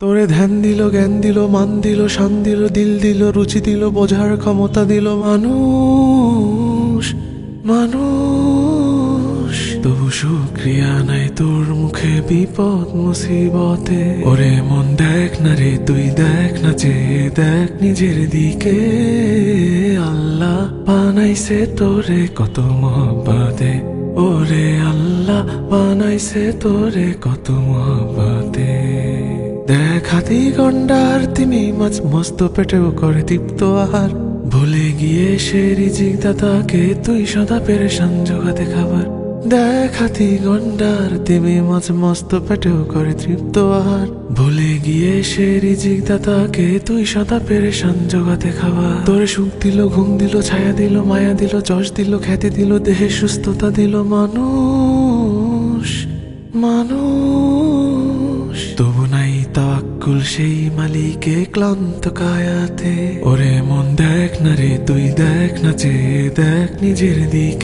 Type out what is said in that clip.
তোরে ধ্যান দিল, জ্ঞান দিল, মান দিল, শান দিল দিল দিল, রুচি দিল, বোঝার ক্ষমতা দিল। মানুষ মানুষ। তবু শুক্রিয়া নাই তোর মুখে বিপদ, মুসিবতে। ওরে মন দেখ না রে, তুই দেখ না যে, দেখ নিজের দিকে। আল্লাহ বানাইছে তোরে কত মহব্বতে। ওরে আল্লাহ বানাইছে তোরে কত মহব্বতে। দেখ হাতি গন্ডার তিমি মাছ মস্ত পেটেও করে দীপ্ত আহার। ভুলে গিয়ে সে রিজিক দাতাকে তুই সদা পেরেশান জোগাতে খাবার। দেখ হাতি গন্ডার তিমি মাছ মস্ত পেটেও করে তৃপ্ত আহার। ভুলে গিয়ে সে রিজিক দাতাকে তুই সদা পেরেশান জোগাতে খাবার। তোরে সুখ দিল, ঘুম দিল, ছায়া দিল, মায়া দিল, যশ দিল, খ্যাতি দিল, দেহে সুস্থতা দিল, মানুষ মানুষ। তবু তাক্কুল সেই মালিকে ক্লান্ত কায়াতে। ওরে মন দেখ না রে, তুই দেখ না চেয়ে দেখ নিজের দিকে।